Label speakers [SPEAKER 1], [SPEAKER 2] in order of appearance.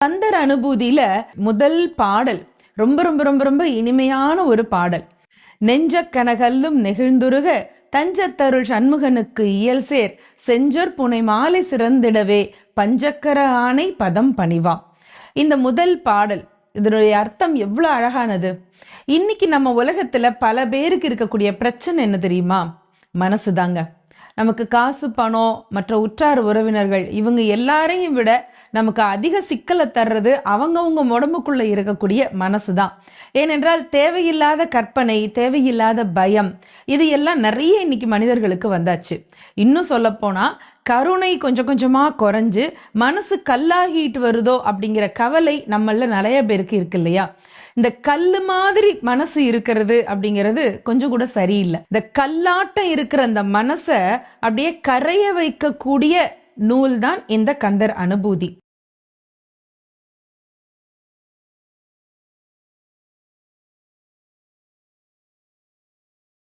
[SPEAKER 1] கந்தர் அனுபூதியில முதல் பாடல் ரொம்ப ரொம்ப ரொம்ப ரொம்ப இனிமையான ஒரு பாடல். நெஞ்ச கனகல்லும் நெகிழ்ந்துருக தஞ்சத்தருள் சண்முகனுக்கு இயல் சேர் செஞ்சொர் புனை மாலை சிறந்திடவே பஞ்சக்கர ஆணை பதம் பணிவா. இந்த முதல் பாடல் இதனுடைய அர்த்தம் எவ்வளவு அழகானது. இன்னைக்கு நம்ம உலகத்துல பல பேருக்கு இருக்கக்கூடிய பிரச்சனை என்ன தெரியுமா? மனசுதாங்க. நமக்கு காசு பணம் மற்ற உற்றார் உறவினர்கள் இவங்க எல்லாரையும் விட நமக்கு அதிக சிக்கலை தர்றது அவங்கவுங்க உடம்புக்குள்ள இருக்கக்கூடிய மனசு தான் ஏனென்றால் தேவையில்லாத கற்பனை தேவையில்லாத பயம் இது எல்லாம் நிறைய இன்னைக்கு மனிதர்களுக்கு வந்தாச்சு. இன்னும் சொல்ல போனா கருணை கொஞ்சம் கொஞ்சமா குறைஞ்சு மனசு கல்லாகிட்டு வருதோ அப்படிங்கிற கவலை நம்மள நிறைய பேருக்கு இருக்கு இல்லையா? இந்த கல்லு மாதிரி மனசு இருக்கிறது அப்படிங்கிறது கொஞ்சம் கூட சரியில்லை. இந்த கல்லாட்டம் இருக்கிற அந்த மனசை அப்படியே கரைய வைக்கக்கூடிய நூல் தான் இந்த கந்தர் அனுபூதி.